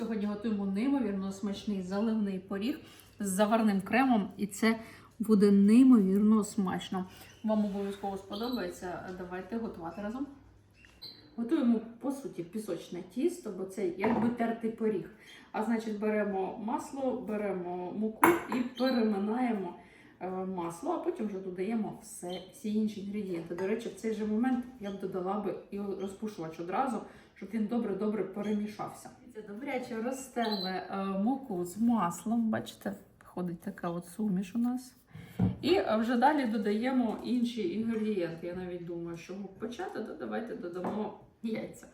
Сьогодні готуємо неймовірно смачний заливний поріг з заварним кремом, і це буде неймовірно смачно. Вам обов'язково сподобається. Давайте готувати разом. Готуємо, по суті, пісочне тісто, бо це якби тертий поріг. А значить, беремо масло, беремо муку і переминаємо масло, а потім вже додаємо все, всі інші інгредієнти. До речі, в цей же момент я б додала би і розпушувач одразу, щоб він добре-добре перемішався. Це добряче розтерли е, муку з маслом. Бачите, виходить така от суміш у нас. І е, вже далі додаємо інші інгредієнти. Я навіть думаю, що почати, то давайте додамо яйця.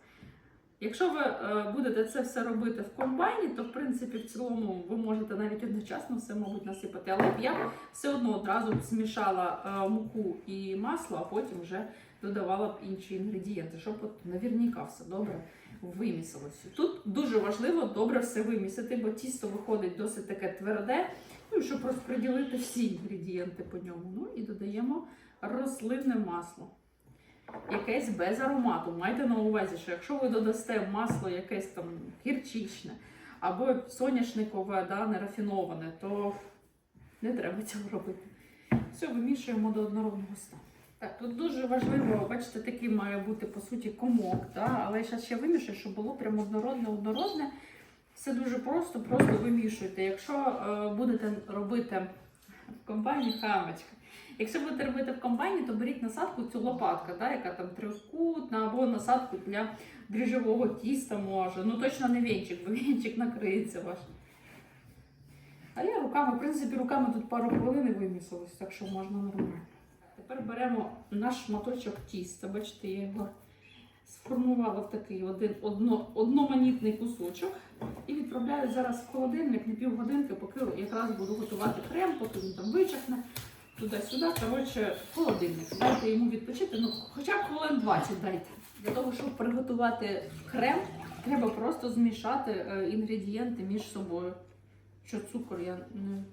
Якщо ви е, будете це все робити в комбайні, то в принципі в цілому ви можете навіть одночасно все, мабуть, насипати. Але я все одно одразу змішала е, муку і масло, а потім вже додавала б інші інгредієнти, щоб от наверняка все добре вимісилося. Тут дуже важливо добре все вимісити, бо тісто виходить досить таке тверде, ну, щоб розподілити всі інгредієнти по ньому. Ну і додаємо рослинне масло. Якесь без аромату. Майте на увазі, що якщо ви додасте масло якесь там гірчичне або соняшникове, да, нерафіноване, то не треба цього робити. Все, вимішуємо до однородного стану. Так, тут дуже важливо, бачите, такий має бути по суті комок, да? але я ще вимішую, щоб було прямо однородне, однородне. Все дуже просто, просто вимішуйте. Якщо е, будете робити в комбайні хамочка, якщо будете робити в комбайні, то беріть насадку цю лопатка, да, яка там трьохкутна, або насадку для дріжджового тіста може. Ну точно не вінчик, бо вінчик накриється ваш. А я руками, в принципі, руками тут пару хвилин вимісилось, так що можна нормально. Тепер беремо наш шматочок тіста. Бачите, я його сформувала в такий один одно, одноманітний кусочок. І відправляю зараз в холодильник на півгодинки, поки якраз буду готувати крем, поки він там вичахне. Туди-сюди, коротше, холодильник. Дайте йому відпочити, ну хоча б хвилин 20 дайте. Для того, щоб приготувати крем, треба просто змішати е, інгредієнти між собою. Що цукор я не.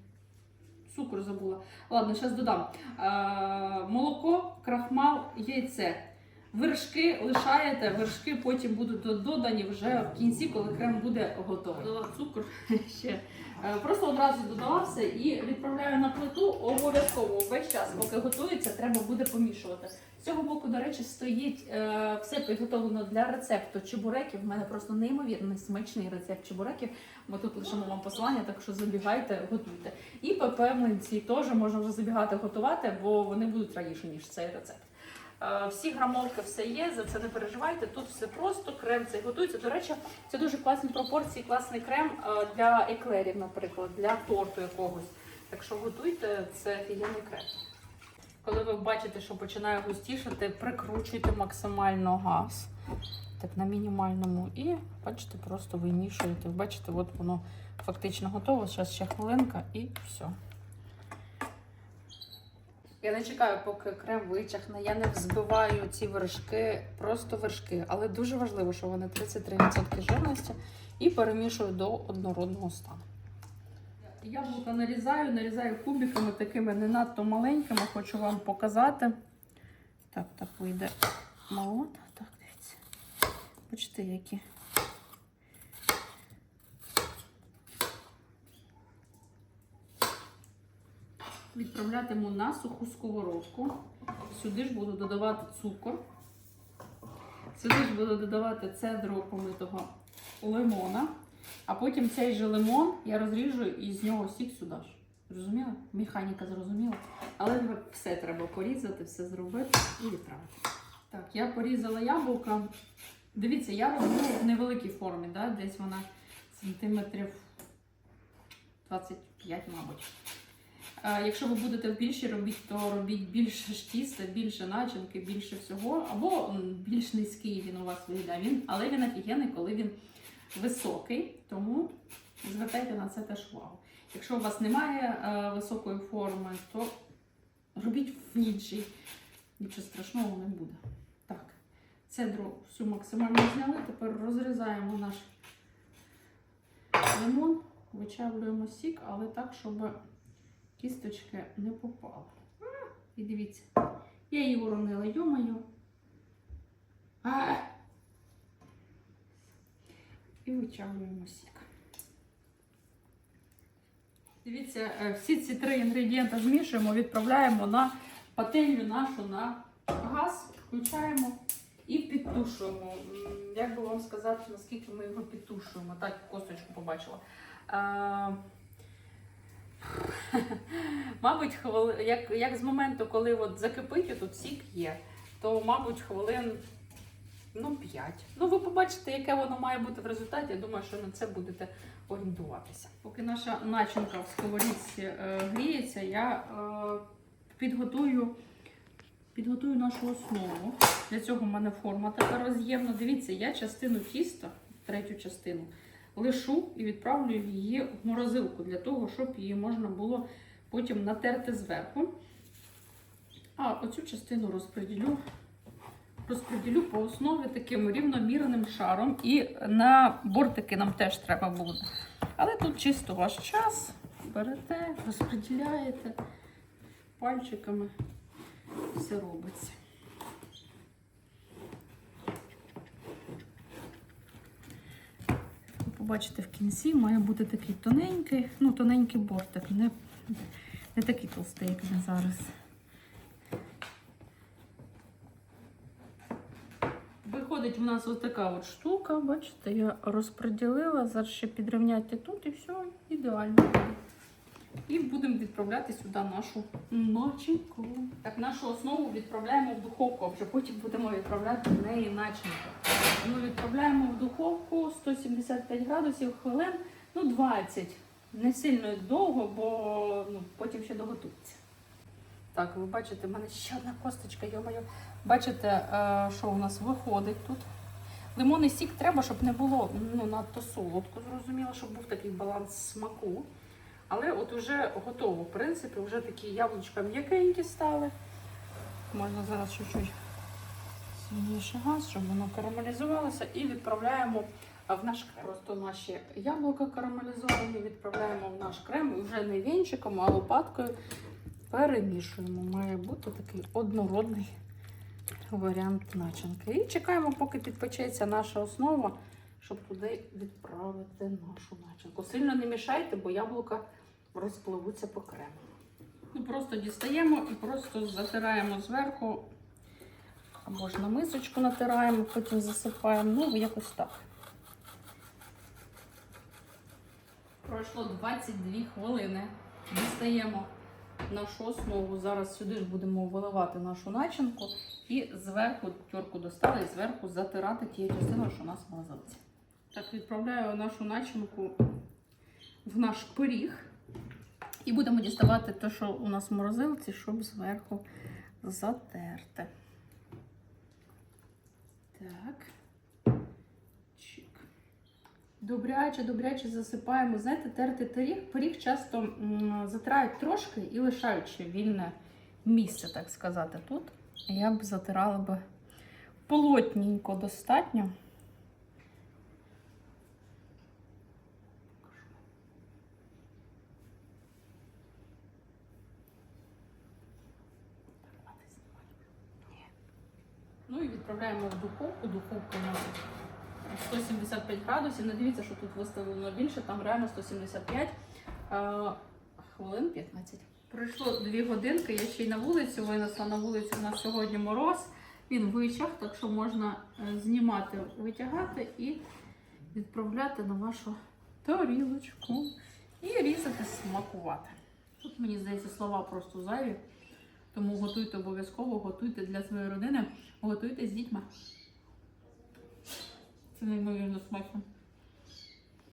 Цукор забула. Ладно, зараз додам. Е, молоко, крахмал, яйце. Вершки лишаєте, вершки потім будуть додані вже в кінці, коли крем буде готовий. Додала цукор ще. Е, Просто одразу додала все і відправляю на плиту обов'язково весь час, поки готується, треба буде помішувати. З цього боку, до речі, стоїть е, все підготовлено для рецепту чебуреків. У мене просто неймовірний смачний рецепт чебуреків. Ми тут лишимо вам посилання, так що забігайте, готуйте. І ПП млинці теж можна вже забігати готувати, бо вони будуть раніше, ніж цей рецепт. Е, Всі грамовки, все є, за це не переживайте. Тут все просто, крем цей готується. До речі, це дуже класні пропорції, класний крем е, для еклерів, наприклад, для торту якогось. Так що готуйте, це офігенний крем. Коли ви бачите, що починає густішати, прикручуйте максимально газ. Так, на мінімальному. І бачите, просто вимішуєте. Бачите, от воно фактично готово. Зараз ще хвилинка і все. Я не чекаю, поки крем вичахне. Я не взбиваю ці вершки, просто вершки. Але дуже важливо, що вони 33% жирності і перемішую до однородного стану. Яблука нарізаю, нарізаю кубиками такими не надто маленькими, хочу вам показати. Так, так вийде мало. Так, дивіться. Бачите, які. Відправлятиму на суху сковородку. Сюди ж буду додавати цукор. Сюди ж буду додавати цедру помитого лимона. А потім цей же лимон я розріжу і з нього сік сюди ж. Зрозуміла? Механіка зрозуміла. Але все треба порізати, все зробити і відправити. Так, я порізала яблука. Дивіться, я роблю в невеликій формі, да? десь вона сантиметрів 25, мабуть. Якщо ви будете в більшій робити, то робіть більше тіста, більше начинки, більше всього, або більш низький він у вас виглядає. Він, але він офігенний, коли він високий, тому звертайте на це теж увагу. Якщо у вас немає е, високої форми, то робіть в іншій. Нічого страшного не буде. Так, цедру всю максимально зняли. Тепер розрізаємо наш лимон, вичавлюємо сік, але так, щоб кісточки не попали. А, І дивіться, я її уронила, йомаю. І вичавлюємо сік. Дивіться, е, всі ці три інгредієнти змішуємо, відправляємо на пательню нашу на газ, включаємо і підтушуємо. Як би вам сказати, наскільки ми його підтушуємо? Так, косточку побачила. Мабуть, як, як з моменту, коли от закипить, тут сік є, то, мабуть, хвилин ну, 5. Ну, ви побачите, яке воно має бути в результаті. Я думаю, що на це будете орієнтуватися. Поки наша начинка в сковорідці е, гріється, я е, підготую, підготую нашу основу. Для цього в мене форма така роз'ємна. Дивіться, я частину тіста, третю частину, лишу і відправлю її в морозилку для того, щоб її можна було потім натерти зверху. А оцю частину розподілю, розподілю по основі таким рівномірним шаром. І на бортики нам теж треба буде. Але тут чисто ваш час. Берете, розподіляєте пальчиками. Все робиться. Ви побачите в кінці, має бути такий тоненький, ну, тоненький бортик, не, не такий толстий, як він зараз. Виходить у нас ось така от штука, бачите, я розподілила, зараз ще підрівняти тут і все, ідеально. І будемо відправляти сюди нашу начинку. Так, нашу основу відправляємо в духовку, а вже потім будемо відправляти в неї начинку. Ми відправляємо в духовку 175 градусів хвилин, ну 20. Не сильно довго, бо ну, потім ще доготується. Так, ви бачите, в мене ще одна косточка, йо-моє. Бачите, е, що у нас виходить тут. Лимонний сік треба, щоб не було ну, надто солодко, зрозуміло, щоб був такий баланс смаку. Але от уже готово, в принципі, вже такі яблучка м'якенькі стали. Можна зараз чуть-чуть сильніше газ, щоб воно карамелізувалося, і відправляємо в наш крем. Просто наші яблука карамелізовані відправляємо в наш крем вже не вінчиком, а лопаткою перемішуємо. Має бути такий однородний варіант начинки. І чекаємо, поки підпечеться наша основа, щоб туди відправити нашу начинку. Сильно не мішайте, бо яблука розпливуться по крему. Ну, Просто дістаємо і просто затираємо зверху. Або ж на мисочку натираємо, потім засипаємо. Ну, якось так. Пройшло 22 хвилини. Дістаємо нашу основу. Зараз сюди ж будемо виливати нашу начинку і зверху тюрку достали і зверху затирати тією частиною, що у нас в. Так, відправляю нашу начинку в наш пиріг. І будемо діставати те, що у нас в морозилці, щоб зверху затерти. Так. Добряче, добряче засипаємо. Знаєте, терти пиріг, пиріг часто затирають трошки і лишають ще вільне місце, так сказати, тут. Я б затирала би плотненько достатньо. Ну і відправляємо в духовку. Духовка у нас 175 градусів. Не дивіться, що тут виставлено більше, там реально 175 хвилин 15. Пройшло 2 годинки, я ще й на вулицю винесла. На вулицю у нас сьогодні мороз. Він вичах, так що можна е, знімати, витягати і відправляти на вашу тарілочку. І різати, смакувати. Тут, мені здається, слова просто зайві. Тому готуйте обов'язково, готуйте для своєї родини, готуйте з дітьми. Це неймовірно смачно.